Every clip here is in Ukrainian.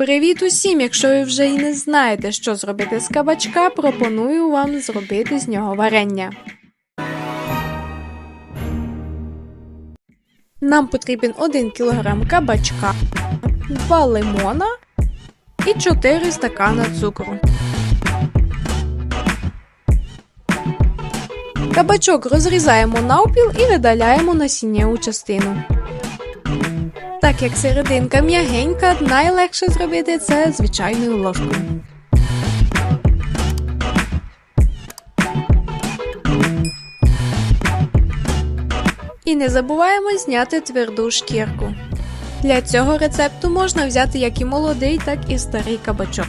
Привіт усім! Якщо ви вже і не знаєте, що зробити з кабачка, пропоную вам зробити з нього варення. Нам потрібен 1 кг кабачка, 2 лимона і 4 стакана цукру. Кабачок розрізаємо навпіл і видаляємо насіннєву частину. Так як серединка м'ягенька, найлегше зробити це звичайною ложкою. І не забуваємо зняти тверду шкірку. Для цього рецепту можна взяти як і молодий, так і старий кабачок.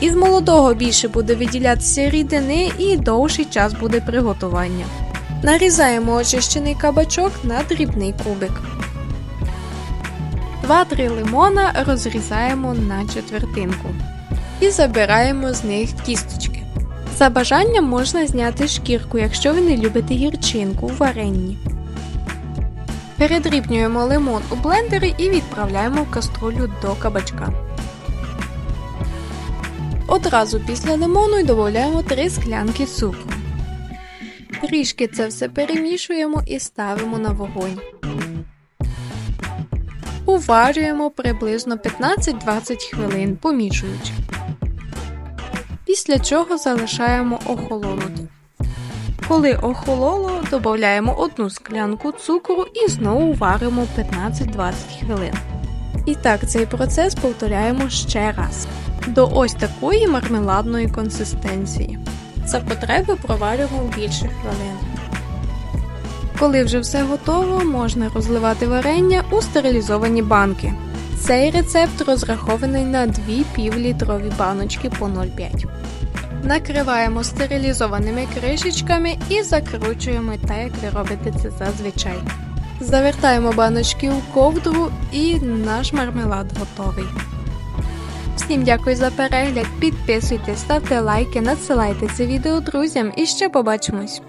Із молодого більше буде виділятися рідини і довший час буде приготування. Нарізаємо очищений кабачок на дрібний кубик. 2-3 лимона розрізаємо на четвертинку і забираємо з них кісточки. За бажанням можна зняти шкірку, якщо ви не любите гірчинку у варенні. Передрібнюємо лимон у блендері і відправляємо в каструлю до кабачка. Одразу після лимону й додаємо 3 склянки цукру. Трішки це все перемішуємо і ставимо на вогонь. Уварюємо приблизно 15-20 хвилин, помішуючи. Після чого залишаємо охолонути. Коли охололо, додаємо одну склянку цукру і знову варимо 15-20 хвилин. І так цей процес повторяємо ще раз до ось такої мармеладної консистенції. За потреби проварюємо більше хвилин. Коли вже все готово, можна розливати варення у стерилізовані банки. Цей рецепт розрахований на 2 півлітрові баночки по 0,5. Накриваємо стерилізованими кришечками і закручуємо так, як ви робите це зазвичай. Завертаємо баночки у ковдру і наш мармелад готовий. Всім дякую за перегляд, підписуйтесь, ставте лайки, надсилайте це відео друзям і ще побачимось!